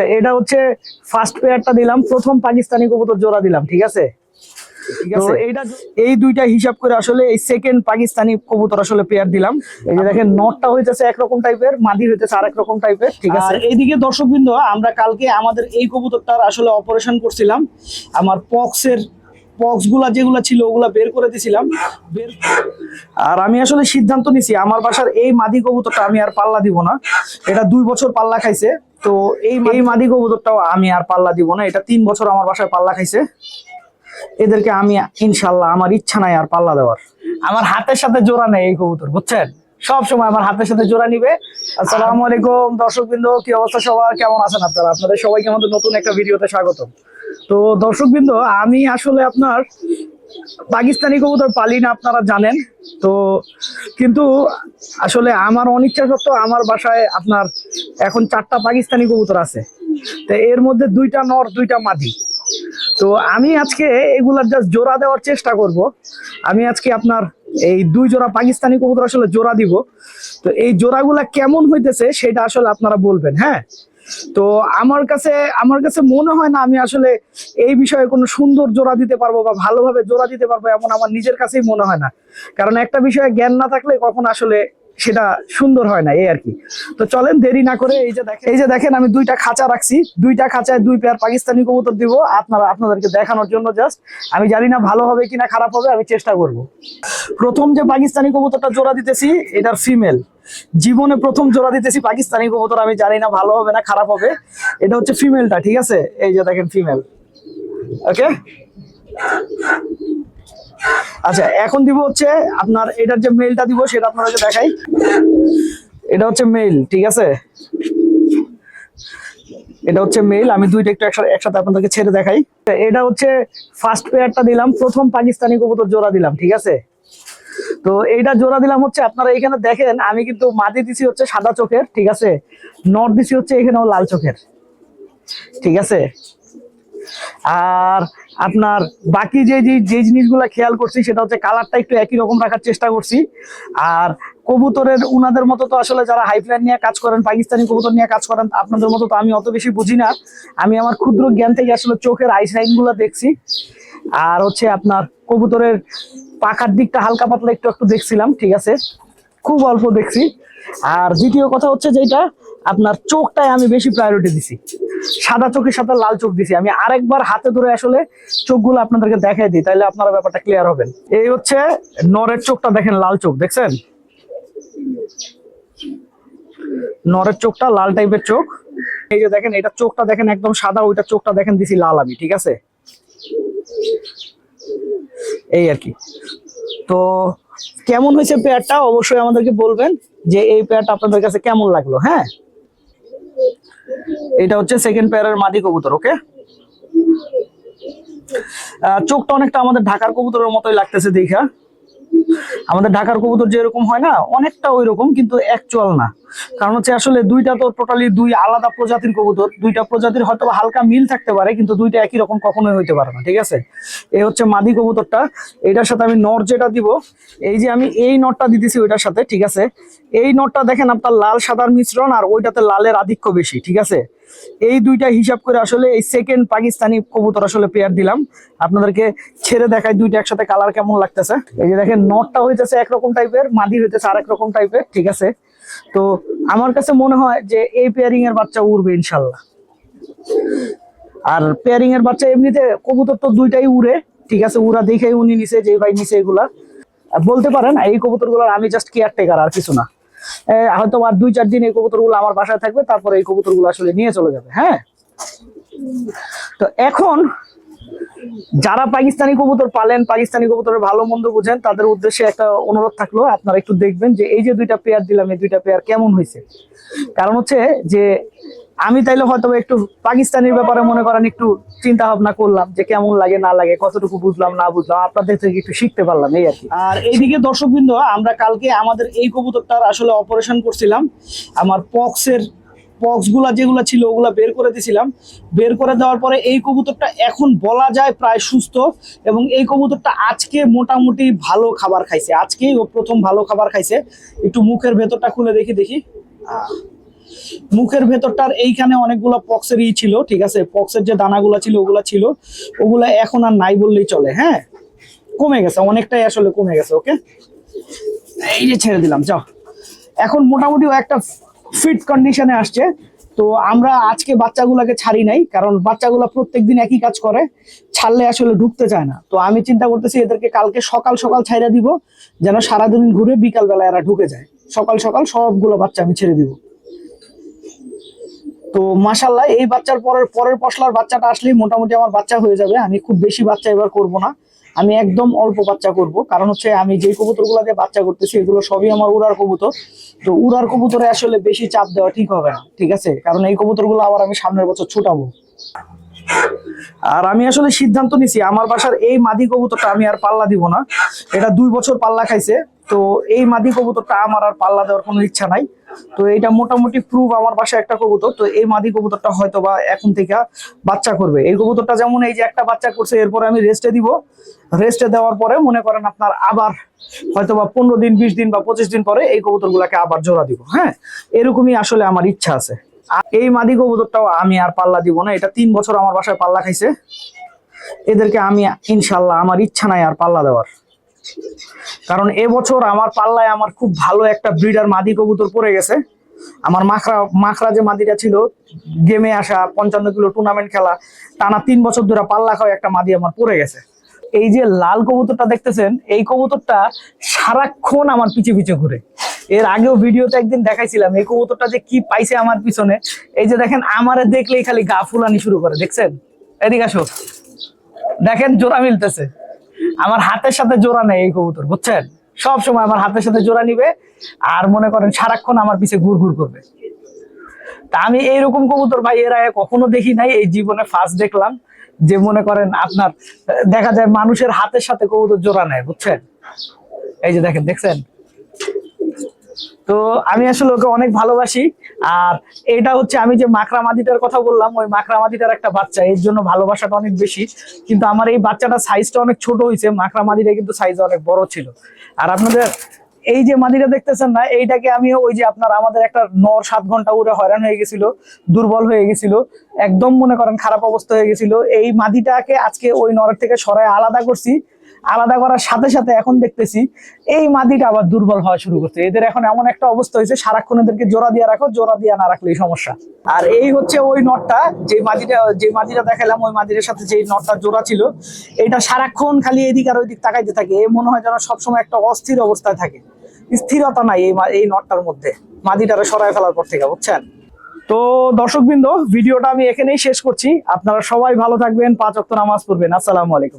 এটা হচ্ছে ফার্স্ট পেয়ারটা দিলাম প্রথম পাকিস্তানি কবুতর জোড়া দিলাম ঠিক আছে? ঠিক আছে? এইটা এই দুইটা হিসাব করে আসলে এই সেকেন্ড পাকিস্তানি কবুতর আসলে পেয়ার দিলাম। এই যে দেখেন নটটা হইতেছে একরকম টাইপের মাদি হইতেছে আরেক রকম টাইপের ঠিক আছে? এইদিকে দর্শকবৃন্দ আমরা কালকে আমাদের এই কবুতরটার আসলে অপারেশন করছিলাম। আমার পক্সের পক্সগুলা যেগুলা ছিল ওগুলা বের করে দিছিলাম। বের আর আমি আসলে সিদ্ধান্ত নিছি আমার বাসার এই মাদি কবুতরটা আমি আর পাল্লা দিব না। এটা দুই বছর পাল্লা খাইছে। তো এই এই মাদি কবুতরটাও আমি আর পাল্লা দিব না। এটা তিন বছর আমার বাসায় পাল্লা খাইছে। এদেরকে আমি ইনশাল্লাহ আমার ইচ্ছা নাই আর পাল্লা দেওয়ার। আমার হাতের সাথে জোড়া নেই এই কবুতর, বুঝছেন? সব সময় আমার হাতের সাথে জোড়া নিবে। আসসালামু আলাইকুম, দর্শকবৃন্দ, কি অবস্থা সবার? কেমন আছেন আপনারা? আপনাদের সবাইকে আমাদের নতুন একটা ভিডিওতে স্বাগত তো দর্শকবৃন্দ, আমি আসলে আপনার পাকিস্তানি কবুতর পালি না, আপনারা জানেন। তো কিন্তু আসলে আমার অনিচ্ছা সত্ত্বেও আমার বাসায় আপনার এখন চারটা পাকিস্তানি কবুতর আছে। তো এর মধ্যে দুইটা নর, দুইটা মাদি। তো আমি আজকে এগুলার জাস্ট জোড়া দেওয়ার চেষ্টা করব। আমি আজকে আপনার এই দুই জোড়া পাকিস্তানি কবুতর আসলে জোড়া দিব। তো এই জোড়াগুলা কেমন হইতেছে সেটা আসলে আপনারা বলবেন হ্যাঁ? তো আমার কাছে আমার কাছে মনে হয় না আমি আসলে এই বিষয়ে কোনো সুন্দর জোড়া দিতে পারব বা ভালোভাবে জোড়া দিতে পারব এমন আমার নিজের কাছেই মনে হয় না। কারণ একটা বিষয়ে জ্ঞান না থাকলে কখন আসলে সেটা সুন্দর হয় না, এই আর কি। তো চলেন দেরি না করে এই যে দেখেন, এই যে দেখেন আমি দুইটা খাঁচা রাখছি। দুইটা খাঁচায় দুই পেয়ার পাকিস্তানি কবুতর দিব। আপনারা, আপনাদেরকে দেখানোর জন্য জাস্ট আমি জানি না ভালো হবে কিনা, খারাপ হবে, আমি চেষ্টা করব। প্রথম যে পাকিস্তানি কবুতরটা জোড়া দিতেছি, এটার ফিমেল জীবনে প্রথম জোড়া দিতেছি পাকিস্তানি কবুতর, আমি জানি না ভালো হবে না খারাপ হবে। এটা হচ্ছে ফিমেলটা ঠিক আছে? এই যে দেখেন ফিমেল ওকে আচ্ছা এখন দিব হচ্ছে আপনার এটার যে মেইলটা দিব সেটা আপনাদেরকে দেখাই। এটা হচ্ছে মেইল ঠিক আছে? এটা হচ্ছে মেইল আমি দুইটা একটু একসাথে আপনাদেরকে ছেড়ে দেখাই। এটা হচ্ছে ফার্স্ট পেয়ারটা দিলাম, প্রথম পাকিস্তানি কবুতর জোড়া দিলাম, ঠিক আছে? তো এইটা জোড়া দিলাম হচ্ছে আপনারা এখানে দেখেন, আমি কিন্তু মাদি দিছি হচ্ছে সাদা চোখের, ঠিক আছে? নর দিছি হচ্ছে এখানেও লাল চোখের, ঠিক আছে? আর আপনার বাকি যে যে জিনিসগুলো খেয়াল করছি, সেটা হচ্ছে কালারটা একটু একই রকম রাখার চেষ্টা করছি। আর কবুতরের উনাদের মতো তো আসলে যারা হাইফ্লাইন নিয়ে কাজ করেন, পাকিস্তানি কবুতর নিয়ে কাজ করেন, আপনাদের মতো তো আমি অত বেশি বুঝি না। আমি আমার ক্ষুদ্র জ্ঞান থেকে আসলে চোখের আইসগুলো দেখছি। আর হচ্ছে আপনার কবুতরের পাখার দিকটা হালকা পাতলা একটু একটু দেখছিলাম, ঠিক আছে? খুব অল্প দেখছি। আর দ্বিতীয় কথা হচ্ছে যেটা আপনার চোখটাই আমি বেশি প্রায়োরিটি দিছি। সাদা চোখের সাথে লাল চোখ দিছি। আমি আরেকবার হাতে ধরে আসলে চোখগুলো আপনাদেরকে দেখাই দিই তাহলে আপনারা ব্যাপারটা ক্লিয়ার হবেন। এই হচ্ছে নরের চোখটা দেখেন, লাল চোখ, দেখছেন? নরের চোখটা লাল টাইপের চোখ। এই যে দেখেন, এটা চোখটা দেখেন একদম সাদা, ওইটা চোখটা দেখেন দিছি লাল আমি, ঠিক আছে? এই আর কি। তো কেমন হয়েছে পেয়ারটা অবশ্যই আমাদেরকে বলবেন যে এই পেয়ারটা আপনাদের কাছে কেমন লাগল হ্যাঁ? এটা হচ্ছে সেকেন্ড পেয়ারের মাদি কবুতর ওকে চোখটা অনেকটা আমাদের ঢাকার কবুতরের মতোই লাগতেছে, দেখা। আমাদের ঢাকার কবুতর যেরকম হয় না, অনেকটা ওই রকম কিন্তু অ্যাকচুয়াল না। কারণ হচ্ছে আসলে দুইটা তো টোটালি দুই আলাদা প্রজাতির কবুতর, দুইটা প্রজাতির হয়তো হালকা মিল থাকতে পারে, কিন্তু দুইটা একই রকম কখনোই হইতে পারে না, ঠিক আছে? এই হচ্ছে মাদি কবুতরটা, এটার সাথে আমি নর যেটা দিব, এই যে আমি এই নটটা দিতেছি ওইটার সাথে, ঠিক আছে? এই নটটা দেখেন আপনার লাল সাদার মিশ্রণ আর ওইটাতে লালের আধিক্য বেশি, ঠিক আছে? এই দুইটা হিসাব করে আসলে এই সেকেন্ড পাকিস্তানি কবুতর আসলে পেয়ার দিলাম। আপনাদেরকে ছেড়ে দেখাই দুইটা একসাথে কালার কেমন লাগতেছে। এই যে দেখেন নটটা হইতেছে একরকম টাইপের মাদি হইতেছে আরেক রকম টাইপের ঠিক আছে? তো আমার কাছে মনে হয় যে এই পেয়ারিং এর বাচ্চা উড়বে ইনশাল্লাহ আর পেয়ারিং এর বাচ্চা এমনিতে কবুতর তো দুইটাই উড়ে, ঠিক আছে? উড়া দেখেই উনি নিছে যে ভাই নিছে এগুলা। আর বলতে পারেন, এই কবুতরগুলার আমি জাস্ট কেয়ার টেকার আর কিছু না। হয়তো আর দুই, চার দিন এই কবুতর আমার বাসায় থাকবে, তারপরে এই কবুতর আসলে নিয়ে চলে যাবে হ্যাঁ? তো এখন যারা পাকিস্তানি কবুতর পালেন, পাকিস্তানি কবুতরের ভালো মন্দ বুঝেন, তাদের উদ্দেশ্যে একটা অনুরোধ থাকল, আপনারা একটু দেখবেন যে এই যে দুইটা পেয়ার দিলাম, এই দুইটা পেয়ার কেমন হয়েছে? কারণ হচ্ছে যে আমি তাইলে হয়তো একটু পাকিস্তানির ব্যাপারে মনে করেন একটু চিন্তা ভাবনা করলাম যে কেমন লাগে, না লাগে, কতটুকু বুঝলাম, না বুঝলাম, আপনাদের থেকে একটু শিখতে পারলাম, এই আর কি। আর এইদিকে দর্শকবৃন্দ, আমরা কালকে আমাদের এই কবুতরটার আসলে অপারেশন করছিলাম। আমার পক্সের পক্সগুলা যেগুলো ছিল, ওগুলা বের করে দিয়েছিলাম বের করে দেওয়ার পরে এই কবুতরটা এখন বলা যায় প্রায় সুস্থ এবং এই কবুতরটা আজকে মোটামুটি ভালো খাবার খাইছে। আজকেই ও প্রথম ভালো খাবার খাইছে। একটু মুখের ভেতরটা খুলে দেখি দেখি। মুখের ভেতরটার এইখানে অনেকগুলো পক্সের ই ছিল, ঠিক আছে? পক্সের যে দানাগুলো ছিল, ওগুলো ছিল। ওগুলা এখন আর নাই বললেই চলে হ্যাঁ? কমে গেছে, অনেকটাই আসলে কমে গেছে ওকে এই যে ছেড়ে দিলাম, যাও। এখন মোটামুটি একটা ফিট কন্ডিশনে আসছে। তো আমরা আজকে বাচ্চাগুলোকে ছাড়ি নাই, কারণ বাচ্চাগুলো প্রত্যেকদিন একই কাজ করে, ছাড়লে আসলে ঢুকতে চায় না। তো আমি চিন্তা করতেছি, এদেরকে কালকে সকাল সকাল ছাইরা দিব, যেন সারাদিন ঘুরে বিকাল বেলা এরা ঢুকে যায়। সকাল সকাল সবগুলো বাচ্চা আমি ছেড়ে দিব। তো মাসাল্লাহ এই বাচ্চার পরের পরের পশলার বাচ্চাটা আসলেই মোটামুটি আমার বাচ্চা হয়ে যাবে। আমি খুব বেশি বাচ্চা এবার করব না। আমি একদম অল্প বাচ্চা করব। কারণ হচ্ছে আমি যে কবুতরগুলো দিয়ে বাচ্চা করতেছি, এগুলো সবই আমার উড়ার কবুতর। তো উড়ার কবুতরে আসলে বেশি চাপ দেওয়া ঠিক হবে না, ঠিক আছে? কারণ এই কবুতরগুলো আবার আমি সামনের বছর ছুটাবো। আর আমি আসলে সিদ্ধান্ত নিছি, আমার বাসার এই মাদি কবুতরটা আমি আর পাল্লা দিব না। এটা দুই বছর পাল্লা খাইছে, তো এই মাদি কবুতরটা আমার আর পাল্লা দেওয়ার কোনো ইচ্ছা নাই। তো এটা মোটামুটি প্রুভ আমার বাসায় একটা কবুতর, তো এই মাদি কবুতরটা হয়তো বা এখন থেকে বাচ্চা করবে। এই কবুতরটা যেমন এই যে একটা বাচ্চা করছে, এরপরে আমি রেস্টে দিব। রেস্টে দেওয়ার পরে মনে করেন আপনার আবার হয়তো বা পনেরো দিন, বিশ দিন বা পঁচিশ দিন পরে এই কবুতরগুলোকে আবার জোড়া দিব। হ্যাঁ এরকমই আসলে আমার ইচ্ছা আছে। এই মাদি কবুতরটাও আমি আর পাল্লা দিব না। এটা তিন বছর আমার বাসায় পাল্লা খাইছে। এদেরকে আমি ইনশাল্লাহ আমার ইচ্ছা নাই আর পাল্লা দেওয়ার। কারণ এবছর আমার পাল্লায় আমার খুব ভালো একটা ব্রিডার মাদি কবুতর পড়ে গেছে। আমার মাখরা মাখরা যে মাদিটা ছিল, গেমে আসা পঞ্চান্ন কিলো টুর্নামেন্ট খেলা, টানা তিন বছর ধরে পাল্লা খাওয়া একটা মাদি আমার পড়ে গেছে। এই যে লাল কবুতরটা দেখতেছেন, এই কবুতরটা সারাক্ষণ আমার পিছে পিছে ঘুরে। এর আগেও ভিডিওতে একদিন দেখাইছিলাম, এই কবুতরটা যে কি পাইছে আমার পিছনে। এই যে দেখেন, আমারে দেখলেই খালি গা ফুলানি শুরু করে, দেখছেন? এদিকে আসো। দেখেন, জোড়া মিলতেছে। আমার হাতের সাথে জোড়া নেই এই কবুতর, বুঝছেন? সব সময় আমার হাতের সাথে জোড়া নিবে আর মনে করেন সারাক্ষণ আমার পিছে ঘুর ঘুর করবে। তা আমি এইরকম কবুতর ভাই, এর আগে কখনো দেখি নাই, এই জীবনে ফার্স্ট দেখলাম যে মনে করেন আপনার, দেখা যায় মানুষের হাতের সাথে কবুতর জোড়া নেয়, বুঝছেন? এই যে দেখেন, দেখছেন? তো আমি আসলে ওকে অনেক ভালোবাসি। আর এটা হচ্ছে আমি যে মাকড়া মাদিটার কথা বললাম, ওই মাকড়া মাদিটার একটা বাচ্চা, এর জন্য ভালোবাসাটা অনেক বেশি। কিন্তু আমার এই বাচ্চাটা সাইজটা অনেক ছোট হয়েছে মাকড়া মাদিটা কিন্তু সাইজ অনেক বড় ছিল। আর আপনাদের এই যে মাদিটা দেখতেছেন না, এইটাকে আমি ওই যে আপনার আমাদের একটা নর সাত ঘণ্টা উড়ে হয়রান হয়ে গেছিল, দুর্বল হয়ে গেছিল, একদম মনে করেন খারাপ অবস্থা হয়ে গেছিল। এই মাদিটাকে আজকে ওই নরের থেকে সরাই আলাদা করছি আলাদা করার সাথে সাথে এখন দেখতেছি এই মাদিটা আবার দুর্বল হওয়া শুরু করছে। এদের এখন এমন একটা অবস্থা হয়েছে, সারাক্ষণ এদেরকে জোড়া দিয়ে রাখো, জোড়া দিয়ে না রাখলেই সমস্যা। আর এই হচ্ছে ওই নটটা, যে মাদিটা যে মাদিটা দেখালাম, ওই মাদিটার সাথে যে নটটা জোড়া ছিল, এটা সারাক্ষণ খালি এদিক আর ওইদিক তাকাইতে থাকে। এ মনে হয় যেন সবসময় একটা অস্থির অবস্থায় থাকে। স্থিরতা নাই এই এই নটটার মধ্যে। মাদিটারে সরাই ফেলার পর থেকে, বুঝছেন? তো দর্শকবৃন্দ, ভিডিওটা আমি এখানেই শেষ করছি। আপনারা সবাই ভালো থাকবেন, পাঁচ অক্ট নামাজ পড়বেন। আসসালামু আলাইকুম।